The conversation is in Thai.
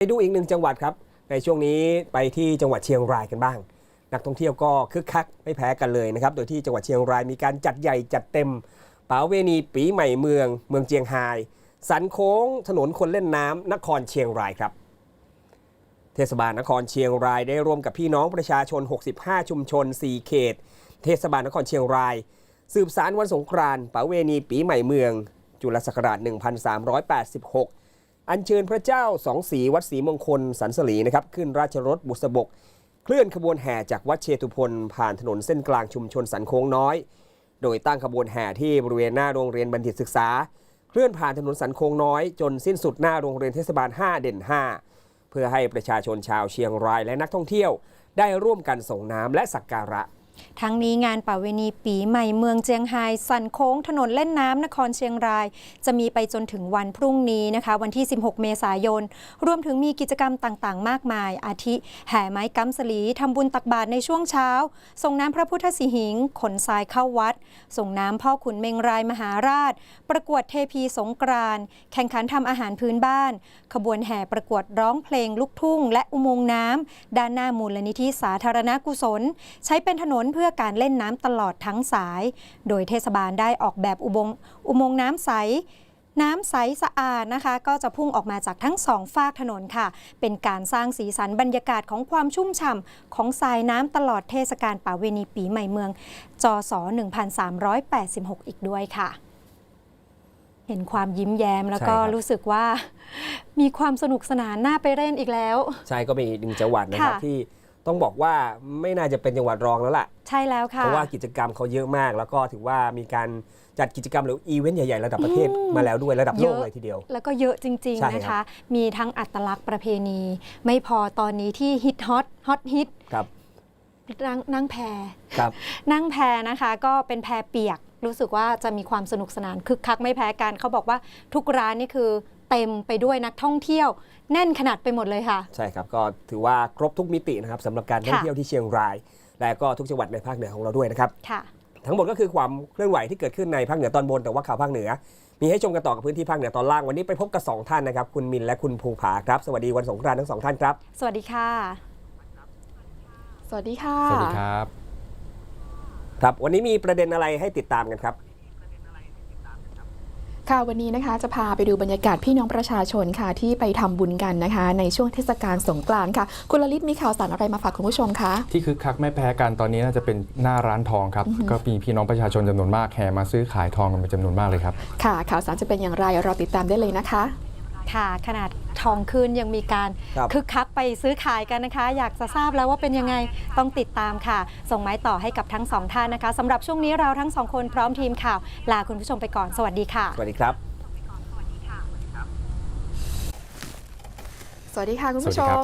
ไปดูอีกหนึ่งจังหวัดครับ ในช่วงนี้ไปที่จังหวัดเชียงรายกันบ้าง นักท่องเที่ยวก็คึกคักไม่แพ้กันเลยนะครับ โดยที่จังหวัดเชียงรายมีการจัดใหญ่จัดเต็มป๋าเวณีปีใหม่เมือง เมืองเจียงไฮ้สันโค้ง ถนนคนเล่นน้ำนครเชียงรายครับ เทศบาลนครเชียงรายได้ร่วมกับพี่น้องประชาชน 65 ชุมชน 4 เขต เทศบาลนครเชียงราย สืบสารวันสงกรานต์ป๋าเวณีปีใหม่เมือง จุลศักราช 1386 อัญเชิญพระเจ้าสองสีวัดศรีมงคลสันสลีนะครับขึ้นราชรถบุษบก เคลื่อนขบวนแห่จากวัดเชตุพนผ่านถนนเส้นกลางชุมชนสันโค้งน้อย โดยตั้งขบวนแห่ที่บริเวณหน้าโรงเรียนบัณฑิตศึกษา เคลื่อนผ่านถนนสันโค้งน้อย จนสิ้นสุดหน้าโรงเรียนเทศบาล 5 เด่น 5 เพื่อให้ประชาชนชาวเชียงรายและนักท่องเที่ยว ได้ร่วมกันส่งน้ำและสักการะ ทั้งนี้งานป่าเวณีปีใหม่เมืองเจียงไฮ้สันโค้งถนนเล่นน้ำนครเชียงราย จะมีไปจนถึงวันพรุ่งนี้นะคะ วันที่ 16 เมษายน รวมถึงมีกิจกรรมต่างๆ มากมาย อาทิ แห่ไม้กำสลีทำบุญตักบาตรในช่วงเช้า ส่งน้ำพระพุทธสิหิง ขนทรายเข้าวัด ส่งน้ำพ่อขุนเมงรายมหาราช ประกวดเทพีสงกรานแข่งขันทำอาหารพื้นบ้าน ขบวนแห่ประกวดร้องเพลงลูกทุ่ง และอุโมงค์น้ำด้านหน้ามูลนิธิสาธารณกุศล ใช้เป็นถนนเพื่อการเล่นน้ำตลอดทั้งสาย โดยเทศบาลได้ออกแบบอุโมงค์อุโมงค์น้ำใสน้ำใสสะอาดนะคะ ก็จะพุ่งออกมาจากทั้งสองฝากถนนค่ะ เป็นการสร้างสีสันบรรยากาศของความชุ่มฉ่ำของทรายน้ำตลอดเทศกาลป่าเวณีปีใหม่เมือง จศ 1386 อีกด้วยค่ะ เห็นความยิ้มแย้มแล้วก็ใช่ครับรู้สึกว่ามีความสนุกสนานน่าไปเล่นอีกแล้ว ใช่ก็เป็นอีกหนึ่งจังหวัดนะครับค่ะที่ ต้องบอกว่าไม่น่าจะเป็นจังหวัดรองแล้วล่ะ ใช่แล้วค่ะ เพราะว่ากิจกรรมเขาเยอะมาก แล้วก็ถือว่ามีการจัดกิจกรรมหรืออีเวนต์ใหญ่ ๆ ระดับประเทศมาแล้วด้วยระดับโลกเยอะเลยทีเดียว แล้วก็เยอะจริงใช่ๆนะครัคะบมีทั้งอัตลักษณ์ประเพณี ไม่พอตอนนี้ที่ฮิตฮอตฮอตฮิตครับนั่งนั่งแพครับนั่งแพนะคะก็เป็นแพเปียกรู้สึกว่าจะมีความสนุกสนานคึกคักไม่แพ้กันเขาบอกว่าทุกร้านนี่คือ เต็มไปด้วยนักท่องเที่ยว แน่นขนาดไปหมดเลยค่ะ ใช่ครับ ก็ถือว่าครบทุกมิตินะครับสำหรับการท่องค่ะเที่ยวที่เชียงราย และก็ทุกจังหวัดในภาคเหนือของเราด้วยนะครับ ค่ะ ทั้งหมดก็คือความเคลื่อนไหวที่เกิดขึ้นในภาคเหนือตอนบนแต่ว่าข่าวภาคเหนือ มีให้ชมกันต่อกับพื้นที่ภาคเหนือตอนล่างวันนี้ไปพบกับสองท่านนะครับคุณมินและคุณภูผาครับสวัสดีวันสงกรานต์ทั้งสองท่านครับ สวัสดีค่ะ สวัสดีค่ะ สวัสดีครับ ครับ วันนี้มีประเด็นอะไรให้ติดตามกันครับ ค่ะวันนี้นะคะจะพาไปดูบรรยากาศพี่น้องประชาชนค่ะที่ไปทำบุญกันนะคะ ในช่วงเทศกาลสงกรานต์ค่ะคุณลลิตมีข่าวสารอะไรมาฝากคุณผู้ชมคะที่คึกคักไม่แพ้กันตอนนี้น่าจะเป็นหน้าร้านทองครับ ก็มีพี่น้องประชาชนจำนวนมากแห่มาซื้อขายทองกันเป็นจำนวนมากเลยครับ ค่ะข่าวสารจะเป็นอย่างไรเราติดตามได้เลยนะคะ ค่ะขนาดทองคืนยังมีการครับคึกคักไปซื้อขายกันนะคะ อยากจะทราบแล้วว่าเป็นยังไงต้องติดตามค่ะ ส่งไม้ต่อให้กับทั้งสองท่านนะคะสำหรับช่วงนี้เราทั้งสองคนพร้อมทีมข่าว ลาคุณผู้ชมไปก่อนสวัสดีค่ะ สวัสดีครับ สวัสดีค่ะ คุณสวัผู้สชดีครัมบ